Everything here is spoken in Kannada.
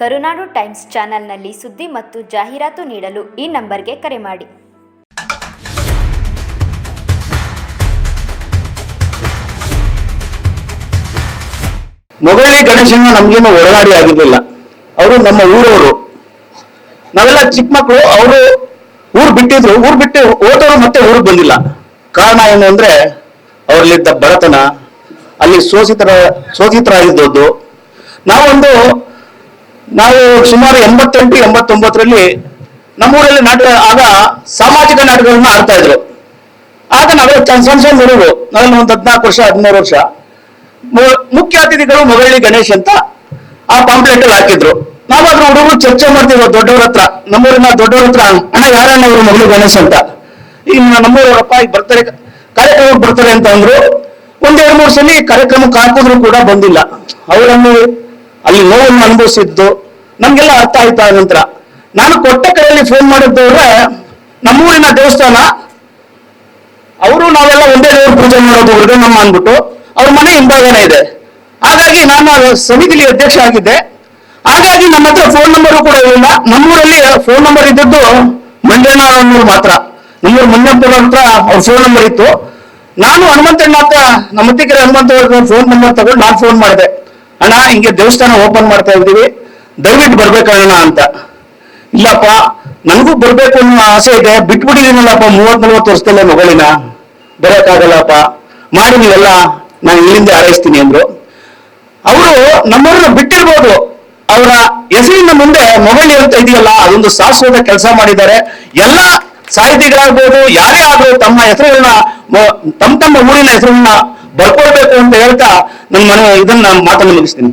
ಕರುನಾಡು ಟೈಮ್ಸ್ ಚಾನೆಲ್ನಲ್ಲಿ ಸುದ್ದಿ ಮತ್ತು ಜಾಹೀರಾತು ನೀಡಲು ಈ ನಂಬರ್ಗೆ ಕರೆ ಮಾಡಿ. ಮೊಗಳಿ ಗಣೇಶನ ನಮ್ಗೇನು ಒಡನಾಡಿ ಆಗಿರ್ಲಿಲ್ಲ. ಅವರು ನಮ್ಮ ಊರವರು. ನಾವೆಲ್ಲ ಚಿಕ್ಕ ಮಕ್ಕಳು, ಅವರು ಊರು ಬಿಟ್ಟಿದ್ರು. ಊರು ಬಿಟ್ಟು ಓದೋರು ಮತ್ತೆ ಊರಿಗೆ ಬಂದಿಲ್ಲ. ಕಾರಣ ಏನು ಅಂದ್ರೆ, ಅವರಲ್ಲಿದ್ದ ಬಡತನ, ಅಲ್ಲಿ ಶೋಷಿತರ, ಶೋಷಿತರಾಗಿದ್ದದ್ದು. ನಾವೊಂದು ನಾವು ಸುಮಾರು ಎಂಬತ್ತೆಂಟು, ಎಂಬತ್ತೊಂಬತ್ತರಲ್ಲಿ ನಮ್ಮೂರಲ್ಲಿ ನಾಟಕ ಆಗ ಸಾಮಾಜಿಕ ನಾಟಕಗಳನ್ನ ಆಡ್ತಾ ಇದ್ರು. ಆಗ ನಾವೆಲ್ಲ ಸಣ್ಣ ಸಣ್ಣ ಹುಡುಗರು. ನಾವೆಲ್ಲ ಒಂದು ಹದಿನಾಲ್ಕು ವರ್ಷ, ಹದಿಮೂರು ವರ್ಷ. ಮುಖ್ಯ ಅತಿಥಿಗಳು ಮೊಗಳಿ ಗಣೇಶ್ ಅಂತ ಆ ಪಾಂಪ್ಲೆಟ್ ಅಲ್ಲಿ ಹಾಕಿದ್ರು. ನಾವಾದ್ರೂ ಹುಡುಗರು ಚರ್ಚೆ ಮಾಡ್ತಿದ್ವು ದೊಡ್ಡವ್ರ ಹತ್ರ. ನಮ್ಮೂರಿನ ದೊಡ್ಡವ್ರ ಹತ್ರ, ಅಣ್ಣ ಯಾರಣ್ಣ ಇವರು ಮೊಗಳಿ ಗಣೇಶ್ ಅಂತ. ಈಗ ನಮ್ಮೂರವರಪ್ಪ ಈಗ ಬರ್ತಾರೆ, ಕಾರ್ಯಕ್ರಮಕ್ಕೆ ಬರ್ತಾರೆ ಅಂತ ಅಂದ್ರು. ಒಂದೆರಡು ಮೂರು ಸಲ ಕಾರ್ಯಕ್ರಮಕ್ಕೆ ಹಾಕಿದ್ರು ಕೂಡ ಬಂದಿಲ್ಲ. ಅವರನ್ನು ಅಲ್ಲಿ ನೋವನ್ನು ಅನುಭವಿಸಿದ್ದು ನಮ್ಗೆಲ್ಲ ಅರ್ಥ ಆಯ್ತು ಆ ನಂತರ. ನಾನು ಕೊಟ್ಟ ಕೈಯಲ್ಲಿ ಫೋನ್ ಮಾಡಿದ್ದವ್ರೆ ನಮ್ಮೂರಿನ ದೇವಸ್ಥಾನ, ಅವರು ನಾವೆಲ್ಲ ಒಂದೇ ದೇವ್ರ ಪೂಜೆ ಮಾಡೋದು ನಮ್ಮ ಅಂದ್ಬಿಟ್ಟು ಅವ್ರ ಮನೆ ಹಿಂಭಾಗನೇ ಇದೆ. ಹಾಗಾಗಿ ನಾನು ಸಮಿತಿಲಿ ಅಧ್ಯಕ್ಷ ಆಗಿದ್ದೆ. ಹಾಗಾಗಿ ನಮ್ಮ ಹತ್ರ ಫೋನ್ ನಂಬರು ಕೂಡ ಇರಲಿಲ್ಲ. ನಮ್ಮೂರಲ್ಲಿ ಫೋನ್ ನಂಬರ್ ಇದ್ದದ್ದು ಮಂಡ್ಯನೂರು ಮಾತ್ರ. ನಮ್ಮೂರು ಮಂಜಪ್ಪರ ಹತ್ರ ಅವ್ರ ಫೋನ್ ನಂಬರ್ ಇತ್ತು. ನಾನು ಹನುಮಂತಣ್ಣ ಹತ್ರ, ನಮ್ಮ ಹತ್ತಿರ ಹನುಮಂತ ಫೋನ್ ನಂಬರ್ ತಗೊಂಡು ನಾನು ಫೋನ್ ಮಾಡಿದೆ. ಅಣ್ಣ, ಹಿಂಗೆ ದೇವಸ್ಥಾನ ಓಪನ್ ಮಾಡ್ತಾ ಇದ್ದೀವಿ. ದಯವಿಟ್ಟು ಬರ್ಬೇಕಣ್ಣ ಅಂತ. ಇಲ್ಲಪ್ಪ, ನನಗೂ ಬರ್ಬೇಕು ಅನ್ನೋ ಆಸೆ ಇದೆ. ಬಿಟ್ಬಿಟ್ಟಿದ್ದೀನಲ್ಲಪ್ಪ ಮೂವತ್ ನಲ್ವತ್ತು ವರ್ಷದಲ್ಲೇ ಮಗಳಿನ. ಬರೋಕ್ಕಾಗಲ್ಲಪ್ಪ. ಮಾಡಿ ನೀವೆಲ್ಲ ನಾನು ಇಲ್ಲಿಂದ ಹಾರೈಸ್ತೀನಿ ಅಂದ್ರು. ಅವರು ನಮ್ಮವ್ರನ್ನ ಬಿಟ್ಟಿರ್ಬೋದು. ಅವರ ಹೆಸರಿನ ಮುಂದೆ ಮೊಬೈಲ್ ಅಂತ ಇದೆಯಲ್ಲ, ಅದೊಂದು ಶಾಶ್ವತ ಕೆಲಸ ಮಾಡಿದ್ದಾರೆ. ಎಲ್ಲ ಸಾಹಿತಿಗಳಾಗ್ಬೋದು, ಯಾರೇ ಆದ್ರೂ ತಮ್ಮ ಹೆಸರುಗಳನ್ನ ತಮ್ಮ ತಮ್ಮ ಊರಿನ ಹೆಸರನ್ನ ಬರ್ಕೊಳ್ಬೇಕು ಅಂತ ಹೇಳ್ತಾ ನನ್ನ ಮನೆ ಇದನ್ನ ಮಾತನ್ನು ಮುಗಿಸ್ತೀನಿ.